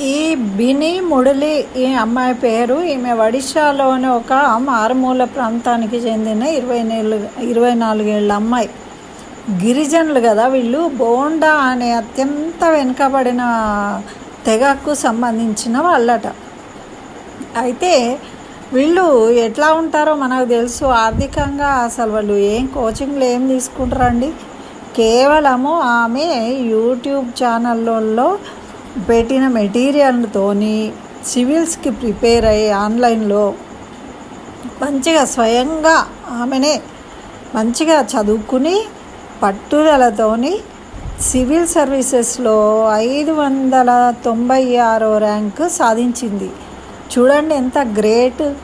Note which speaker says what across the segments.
Speaker 1: ఈ బిని మురళి ఈ అమ్మాయి పేరు ఈమె ఒడిశాలోని ఒక మారుమూల ప్రాంతానికి చెందిన ఇరవై నెలలు ఇరవై నాలుగేళ్ళ అమ్మాయి. గిరిజనులు కదా వీళ్ళు. బోండా అనే అత్యంత వెనుకబడిన తెగకు సంబంధించిన వాళ్ళట. అయితే వీళ్ళు ఎట్లా ఉంటారో మనకు తెలుసు. ఆర్థికంగా అసలు వాళ్ళు ఏం కోచింగ్లు ఏం తీసుకుంటారండి? కేవలము ఆమె యూట్యూబ్ ఛానళ్ళల్లో పెట్టిన మెటీరియల్తోని సివిల్స్కి ప్రిపేర్ అయ్యి ఆన్లైన్లో మంచిగా స్వయంగా ఆమెనే మంచిగా చదువుకుని పట్టుదలతోని సివిల్ సర్వీసెస్లో ఐదు వందల తొంభై ఆరో ర్యాంక్ సాధించింది. చూడండి ఎంత గ్రేట్.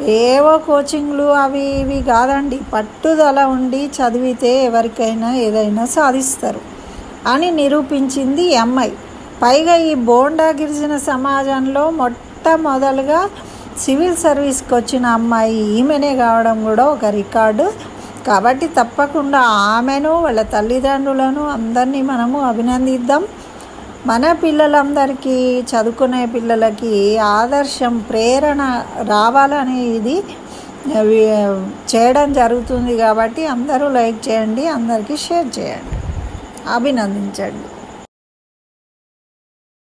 Speaker 1: ఏవో కోచింగ్లు అవి ఇవి కాదండి. పట్టుదల ఉండి చదివితే ఎవరికైనా ఏదైనా సాధిస్తారు అని నిరూపించింది ఎంఐ. అమ్మాయి పైగా ఈ బోండా గిరిజన సమాజంలో మొట్టమొదలుగా సివిల్ సర్వీస్కి వచ్చిన అమ్మాయి ఈమెనే కావడం కూడా ఒక రికార్డు. కాబట్టి తప్పకుండా ఆమెను వాళ్ళ తల్లిదండ్రులను అందరినీ మనము అభినందిద్దాం. మన పిల్లలందరికీ చదువుకునే పిల్లలకి ఆదర్శం ప్రేరణ రావాలని ఇది చేయడం జరుగుతుంది కాబట్టి అందరూ లైక్ చేయండి అందరికీ షేర్ చేయండి. అభినందించండి.